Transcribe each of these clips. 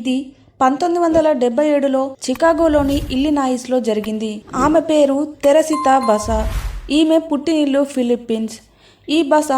ఇది పంతొమ్మిది వందల డెబ్బై ఏడులో చికాగోలోని ఇల్లినాయిస్లో జరిగింది. ఆమె పేరు తెరసిత బసా. ఈమె పుట్టినిల్లు ఫిలిప్పీన్స్. ఈ బస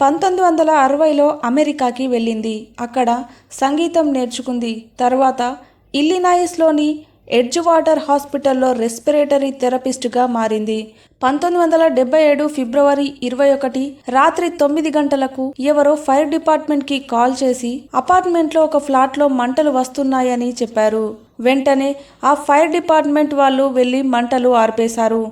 పంతొమ్మిది వందల అరవైలో అమెరికాకి వెళ్ళింది. అక్కడ సంగీతం నేర్చుకుంది. తర్వాత ఇల్లినాయిస్లోని ఎడ్జ్ వాటర్ హాస్పిటల్లో రెస్పిరేటరీ థెరపిస్ట్గా మారింది. పంతొమ్మిది వందల డెబ్బై ఏడు ఫిబ్రవరి ఇరవై ఒకటి రాత్రి తొమ్మిది గంటలకు ఎవరో ఫైర్ డిపార్ట్మెంట్కి కాల్ చేసి అపార్ట్మెంట్లో ఒక ఫ్లాట్లో మంటలు వస్తున్నాయని చెప్పారు. వెంటనే ఆ ఫైర్ డిపార్ట్మెంట్ వాళ్ళు వెళ్ళి మంటలు ఆర్పేశారు.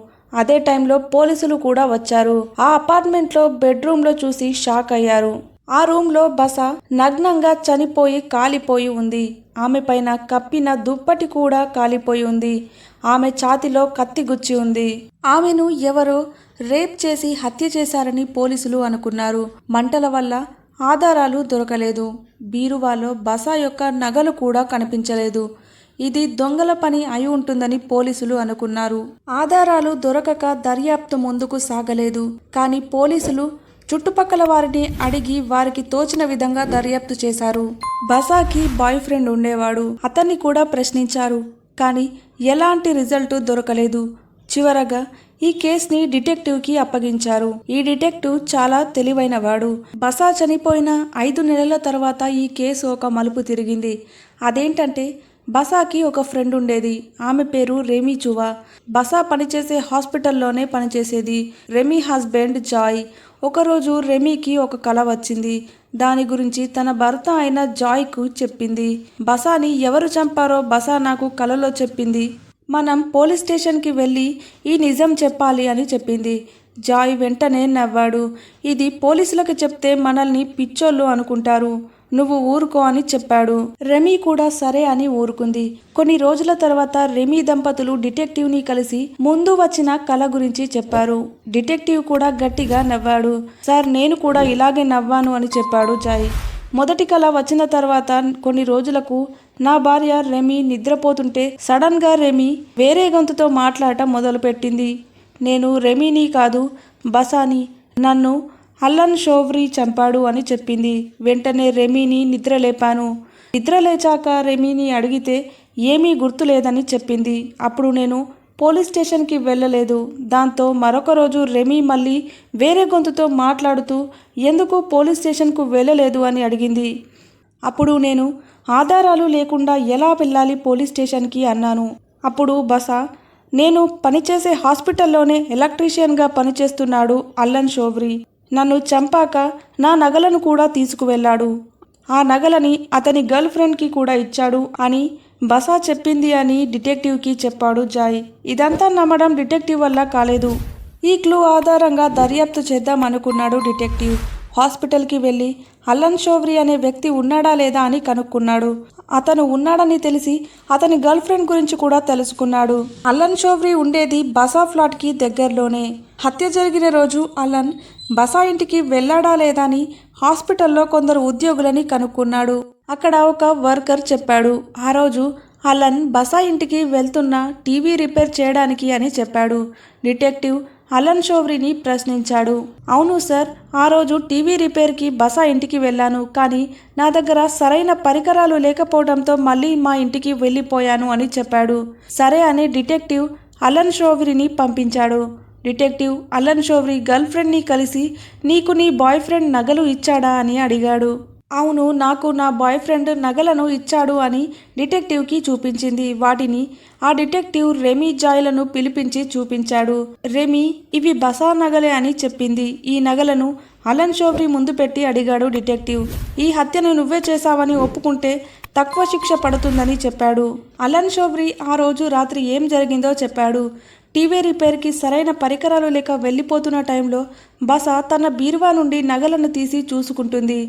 అదే టైంలో పోలీసులు కూడా వచ్చారు. ఆ అపార్ట్మెంట్లో బెడ్రూమ్లో చూసి షాక్ అయ్యారు. ఆ రూమ్లో బస నగ్నంగా చనిపోయి కాలిపోయి ఉంది. ఆమె పైన కప్పిన దుప్పటి కూడా కాలిపోయి ఉంది. ఆమె ఛాతిలో కత్తి గుచ్చి ఉంది. ఆమెను ఎవరో రేప్ చేసి హత్య చేశారని పోలీసులు అనుకున్నారు. మంటల వల్ల ఆధారాలు దొరకలేదు. బీరువాలో బస యొక్క నగలు కూడా కనిపించలేదు. ఇది దొంగల పని అయి ఉంటుందని పోలీసులు అనుకున్నారు. ఆధారాలు దొరకక దర్యాప్తు ముందుకు సాగలేదు. కానీ పోలీసులు చుట్టుపక్కల వారిని అడిగి వారికి తోచిన విధంగా దర్యాప్తు చేశారు. బసాకి బాయ్ ఫ్రెండ్ ఉండేవాడు. అతన్ని కూడా ప్రశ్నించారు. కానీ ఎలాంటి రిజల్ట్ దొరకలేదు. చివరగా ఈ కేసుని డిటెక్టివ్కి అప్పగించారు. ఈ డిటెక్టివ్ చాలా తెలివైనవాడు. బసా చనిపోయిన ఐదు నెలల తర్వాత ఈ కేసు ఒక మలుపు తిరిగింది. అదేంటంటే బసాకి ఒక ఫ్రెండ్ ఉండేది. ఆమె పేరు రెమీ చువా. బసా పనిచేసే హాస్పిటల్లోనే పనిచేసేది. Remy husband Joy. ఒకరోజు రెమీకి ఒక కళ వచ్చింది. దాని గురించి తన భర్త అయిన జాయ్కు చెప్పింది. బసాని ఎవరు చంపారో బసా నాకు కలలో చెప్పింది. మనం పోలీస్ స్టేషన్కి వెళ్ళి ఈ నిజం చెప్పాలి అని చెప్పింది. జాయ్ వెంటనే నవ్వాడు. ఇది పోలీసులకు చెప్తే మనల్ని పిచ్చోళ్ళు అనుకుంటారు. నువ్వు ఊరుకో అని చెప్పాడు. రెమీ కూడా సరే అని ఊరుకుంది. కొన్ని రోజుల తర్వాత రెమీ దంపతులు డిటెక్టివ్ని కలిసి ముందు వచ్చిన కళ గురించి చెప్పారు. డిటెక్టివ్ కూడా గట్టిగా నవ్వాడు. సార్ నేను కూడా ఇలాగే నవ్వాను అని చెప్పాడు జాయ్. మొదటి కళ వచ్చిన తర్వాత కొన్ని రోజులకు నా భార్య రెమీ నిద్రపోతుంటే సడన్గా రెమీ వేరే గొంతుతో మాట్లాడటం మొదలుపెట్టింది. నేను రెమీని కాదు బసాని. నన్ను అల్లన్ షోవ్రీ చంపాడు అని చెప్పింది. వెంటనే రెమీని నిద్రలేపాను. నిద్రలేచాక రెమీని అడిగితే ఏమీ గుర్తులేదని చెప్పింది. అప్పుడు నేను పోలీస్ స్టేషన్కి వెళ్ళలేదు. దాంతో మరొక రోజు రెమీ మళ్ళీ వేరే గొంతుతో మాట్లాడుతూ ఎందుకు పోలీస్ స్టేషన్కు వెళ్ళలేదు? అని అడిగింది. అప్పుడు నేను ఆధారాలు లేకుండా ఎలా వెళ్ళాలి పోలీస్ స్టేషన్కి? అన్నాను. అప్పుడు బస నేను పనిచేసే హాస్పిటల్లోనే ఎలక్ట్రీషియన్గా పనిచేస్తున్నాడు అల్లన్ షోవ్రీ నన్ను చంపాక నా నగలను కూడా తీసుకువెళ్ళాడు. ఆ నగలని అతని గర్ల్ ఫ్రెండ్కి కూడా ఇచ్చాడు అని బసా చెప్పింది అని డిటెక్టివ్కి చెప్పాడు జాయ్. ఇదంతా నమ్మడం డిటెక్టివ్ వల్ల కాలేదు. ఈ క్లూ ఆధారంగా దర్యాప్తు చేద్దాం అనుకున్నాడు డిటెక్టివ్. హాస్పిటల్కి వెళ్ళి అల్లన్ షోవ్రి అనే వ్యక్తి ఉన్నాడా లేదా అని కనుక్కున్నాడు. అతను ఉన్నాడని తెలిసి అతని గర్ల్ ఫ్రెండ్ గురించి కూడా తెలుసుకున్నాడు. అల్లన్ షోవ్రి ఉండేది బసా ఫ్లాట్కి దగ్గరలోనే. హత్య జరిగిన రోజు అల్లన్ బసా ఇంటికి వెళ్ళాడా లేదా అని హాస్పిటల్లో కొందరు ఉద్యోగులని కనుక్కున్నాడు. అక్కడ ఒక వర్కర్ చెప్పాడు. ఆ రోజు అలన్ బసా ఇంటికి వెళ్తున్న టీవీ రిపేర్ చేయడానికి అని చెప్పాడు. డిటెక్టివ్ అలన్ షోవ్రిని ప్రశ్నించాడు. అవును సార్ ఆ రోజు టీవీ రిపేర్కి బసా ఇంటికి వెళ్ళాను. కానీ నా దగ్గర సరైన పరికరాలు లేకపోవడంతో మళ్ళీ మా ఇంటికి వెళ్ళిపోయాను అని చెప్పాడు. సరే అని డిటెక్టివ్ అలన్ షోవ్రిని పంపించాడు. డిటెక్టివ్ అలన్ షోవ్రీ గర్ల్ ఫ్రెండ్ని కలిసి నీకు నీ బాయ్ ఫ్రెండ్ నగలు ఇచ్చాడా? అని అడిగాడు. అవును నాకు నా బాయ్ ఫ్రెండ్ నగలను ఇచ్చాడు అని డిటెక్టివ్కి చూపించింది. వాటిని ఆ డిటెక్టివ్ రెమీ జాయ్లను పిలిపించి చూపించాడు. రెమీ ఇవి బసా నగలే అని చెప్పింది. ఈ నగలను అలన్ షోబ్రీ ముందు పెట్టి అడిగాడు డిటెక్టివ్. ఈ హత్యను నువ్వే చేశావని ఒప్పుకుంటే తక్కువ శిక్ష పడుతుందని చెప్పాడు. అలన్ షోబ్రి ఆ రోజు రాత్రి ఏం జరిగిందో చెప్పాడు. టీవీ రిపేర్కి సరైన పరికరాలు లేక వెళ్ళిపోతున్న టైంలో బస తన బీరువా నుండి నగలను తీసి చూసుకుంటుంది.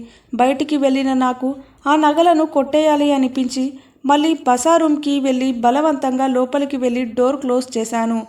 బయటికి వెళ్ళిన నాకు ఆ నగలను కొట్టేయాలి అనిపించి మళ్ళీ బసా రూమ్కి వెళ్ళి బలవంతంగా లోపలికి వెళ్ళి డోర్ క్లోజ్ చేశాను.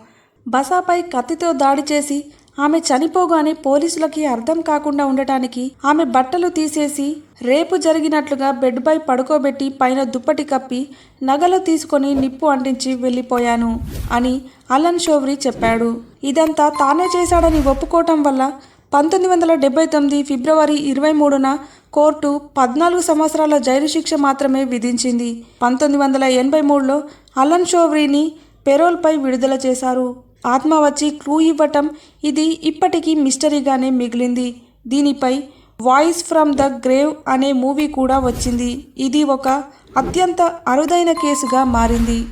బసాపై కత్తితో దాడి చేసి ఆమె చనిపోగానే పోలీసులకి అర్థం కాకుండా ఉండటానికి ఆమె బట్టలు తీసేసి రేపు జరిగినట్లుగా బెడ్పై పడుకోబెట్టి పైన దుప్పటి కప్పి నగలు తీసుకొని నిప్పు అంటించి వెళ్ళిపోయాను అని అలన్ షోవ్రీ చెప్పాడు. ఇదంతా తానే చేశాడని ఒప్పుకోవటం వల్ల పంతొమ్మిది వందల డెబ్బై తొమ్మిది ఫిబ్రవరి ఇరవై మూడున కోర్టు పద్నాలుగు సంవత్సరాల జైలు శిక్ష మాత్రమే విధించింది. పంతొమ్మిది వందల ఎనభై మూడులో అలన్ షోవ్రీని పెరోల్పై విడుదల చేశారు. ఆత్మ వచ్చి క్లూ ఇవ్వటం ఇది ఇప్పటికీ మిస్టరీగానే మిగిలింది. దీనిపై వాయిస్ ఫ్రమ్ ద గ్రేవ్ అనే మూవీ కూడా వచ్చింది. ఇది ఒక అత్యంత అరుదైన కేసుగా మారింది.